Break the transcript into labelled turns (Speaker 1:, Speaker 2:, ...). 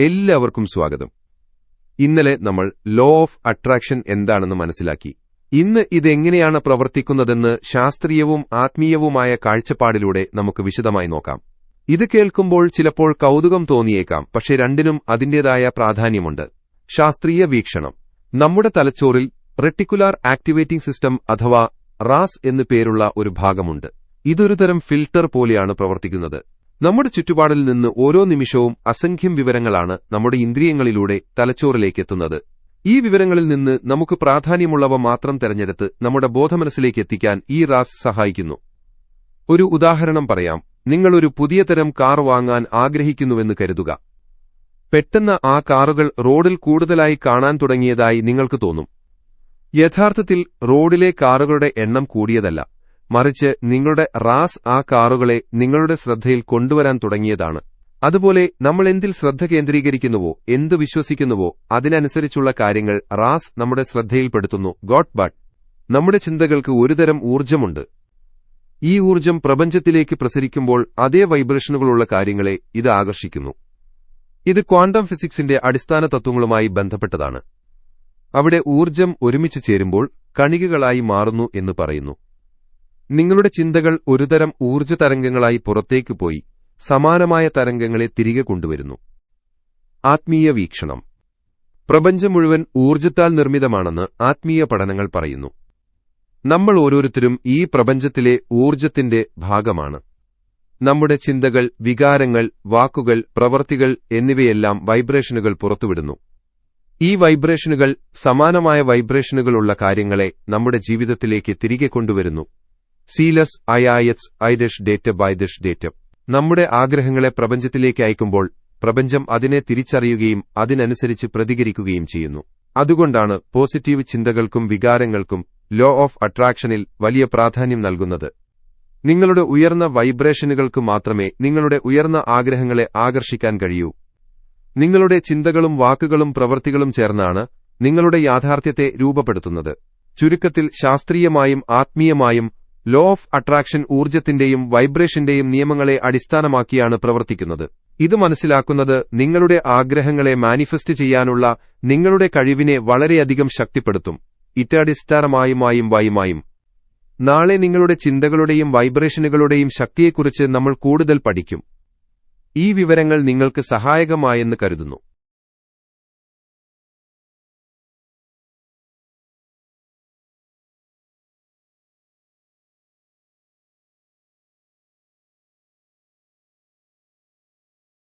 Speaker 1: എല്ലാവർക്കും സ്വാഗതം. ഇന്നലെ നമ്മൾ ലോ ഓഫ് അട്രാക്ഷൻ എന്താണെന്ന് മനസ്സിലാക്കി. ഇന്ന് ഇതെങ്ങനെയാണ് പ്രവർത്തിക്കുന്നതെന്ന് ശാസ്ത്രീയവും ആത്മീയവുമായ കാഴ്ചപ്പാടിലൂടെ നമുക്ക് വിശദമായി നോക്കാം. ഇത് കേൾക്കുമ്പോൾ ചിലപ്പോൾ കൗതുകം തോന്നിയേക്കാം പക്ഷെ രണ്ടിനും അതിന്റേതായ പ്രാധാന്യമുണ്ട്. ശാസ്ത്രീയ വീക്ഷണം. നമ്മുടെ തലച്ചോറിൽ റെട്ടിക്കുലാർ ആക്ടിവേറ്റിംഗ് സിസ്റ്റം അഥവാ റാസ് എന്നു പേരുള്ള ഒരു ഭാഗമുണ്ട്. ഇതൊരുതരം ഫിൽട്ടർ പോലെയാണ് പ്രവർത്തിക്കുന്നത്. നമ്മുടെ ചുറ്റുപാടിൽ നിന്ന് ഓരോ നിമിഷവും അസംഖ്യം വിവരങ്ങളാണ് നമ്മുടെ ഇന്ദ്രിയങ്ങളിലൂടെ തലച്ചോറിലേക്ക് എത്തുന്നത് ഈ വിവരങ്ങളിൽ നിന്ന് നമുക്ക് പ്രാധാന്യമുള്ളവ മാത്രം തെരഞ്ഞെടുത്ത് നമ്മുടെ ബോധമനസ്സിലേക്ക് എത്തിക്കാൻ ഈ റാസ് സഹായിക്കുന്നു. ഒരു ഉദാഹരണം പറയാം. നിങ്ങളൊരു പുതിയ തരം കാർ വാങ്ങാൻ ആഗ്രഹിക്കുന്നുവെന്ന് കരുതുക. പെട്ടെന്ന് ആ കാറുകൾ റോഡിൽ കൂടുതലായി കാണാൻ തുടങ്ങിയതായി നിങ്ങൾക്ക് തോന്നും. യഥാർത്ഥത്തിൽ റോഡിലെ കാറുകളുടെ എണ്ണം കൂടിയതല്ല. മറിച്ച് നിങ്ങളുടെ റാസ് ആ കാറുകളെ നിങ്ങളുടെ ശ്രദ്ധയിൽ കൊണ്ടുവരാൻ തുടങ്ങിയതാണ്. അതുപോലെ നമ്മൾ എന്തിൽ ശ്രദ്ധ കേന്ദ്രീകരിക്കുന്നുവോ എന്ത് വിശ്വസിക്കുന്നുവോ അതിനനുസരിച്ചുള്ള കാര്യങ്ങൾ റാസ് നമ്മുടെ ശ്രദ്ധയിൽപ്പെടുത്തുന്നു ഗോഡ് ബട്ട് നമ്മുടെ ചിന്തകൾക്ക് ഒരുതരം ഊർജമുണ്ട്. ഈ ഊർജം പ്രപഞ്ചത്തിലേക്ക് പ്രസരിക്കുമ്പോൾ അതേ വൈബ്രേഷനുകളുള്ള കാര്യങ്ങളെ ഇത് ആകർഷിക്കുന്നു. ഇത് ക്വാണ്ടം ഫിസിക്സിന്റെ അടിസ്ഥാന തത്വങ്ങളുമായി ബന്ധപ്പെട്ടതാണ്. അവിടെ ഊർജം ഒരുമിച്ച് ചേരുമ്പോൾ കണികകളായി മാറുന്നു എന്ന് പറയുന്നു. നിങ്ങളുടെ ചിന്തകൾ ഒരുതരം ഊർജ തരംഗങ്ങളായി പുറത്തേക്ക് പോയി സമാനമായ തരംഗങ്ങളെ തിരികെ കൊണ്ടുവരുന്നു. ആത്മീയ വീക്ഷണം. പ്രപഞ്ചം മുഴുവൻ ഊർജത്താൽ നിർമ്മിതമാണെന്ന് ആത്മീയ പഠനങ്ങൾ പറയുന്നു. നമ്മൾ ഓരോരുത്തരും ഈ പ്രപഞ്ചത്തിലെ ഊർജത്തിന്റെ ഭാഗമാണ്. നമ്മുടെ ചിന്തകൾ വികാരങ്ങൾ വാക്കുകൾ പ്രവർത്തികൾ എന്നിവയെല്ലാം വൈബ്രേഷനുകൾ പുറത്തുവിടുന്നു. ഈ വൈബ്രേഷനുകൾ സമാനമായ വൈബ്രേഷനുകളുള്ള കാര്യങ്ങളെ നമ്മുടെ ജീവിതത്തിലേക്ക് തിരികെ കൊണ്ടുവരുന്നു. സീലസ് അയായത്സ് ഐഡഷ് ഡേറ്റ് ബൈദഷ് ഡേറ്റ് നമ്മുടെ ആഗ്രഹങ്ങളെ പ്രപഞ്ചത്തിലേക്ക് അയക്കുമ്പോൾ പ്രപഞ്ചം അതിനെ തിരിച്ചറിയുകയും അതിനനുസരിച്ച് പ്രതികരിക്കുകയും ചെയ്യുന്നു. അതുകൊണ്ടാണ് പോസിറ്റീവ് ചിന്തകൾക്കും വികാരങ്ങൾക്കും ലോ ഓഫ് അട്രാക്ഷനിൽ വലിയ പ്രാധാന്യം നൽകുന്നത്. നിങ്ങളുടെ ഉയർന്ന വൈബ്രേഷനുകൾക്ക് മാത്രമേ നിങ്ങളുടെ ഉയർന്ന ആഗ്രഹങ്ങളെ ആകർഷിക്കാൻ കഴിയൂ. നിങ്ങളുടെ ചിന്തകളും വാക്കുകളും പ്രവൃത്തികളും ചേർന്നാണ് നിങ്ങളുടെ യാഥാർത്ഥ്യത്തെ രൂപപ്പെടുത്തുന്നത്. ചുരുക്കത്തിൽ ശാസ്ത്രീയമായും ആത്മീയമായും ലോ ഓഫ് അട്രാക്ഷൻ ഊർജത്തിന്റെയും വൈബ്രേഷന്റെയും നിയമങ്ങളെ അടിസ്ഥാനമാക്കിയാണ് പ്രവർത്തിക്കുന്നത്. ഇത് മനസ്സിലാക്കുന്നത് നിങ്ങളുടെ ആഗ്രഹങ്ങളെ മാനിഫെസ്റ്റ് ചെയ്യാനുള്ള നിങ്ങളുടെ കഴിവിനെ വളരെയധികം ശക്തിപ്പെടുത്തും. ഇറ്റാടിസ്ഥാനമായുമായും വായുമായും. നാളെ നിങ്ങളുടെ ചിന്തകളുടെയും വൈബ്രേഷനുകളുടെയും ശക്തിയെക്കുറിച്ച് നമ്മൾ കൂടുതൽ പഠിക്കും. ഈ വിവരങ്ങൾ നിങ്ങൾക്ക് സഹായകമായെന്ന് കരുതുന്നു.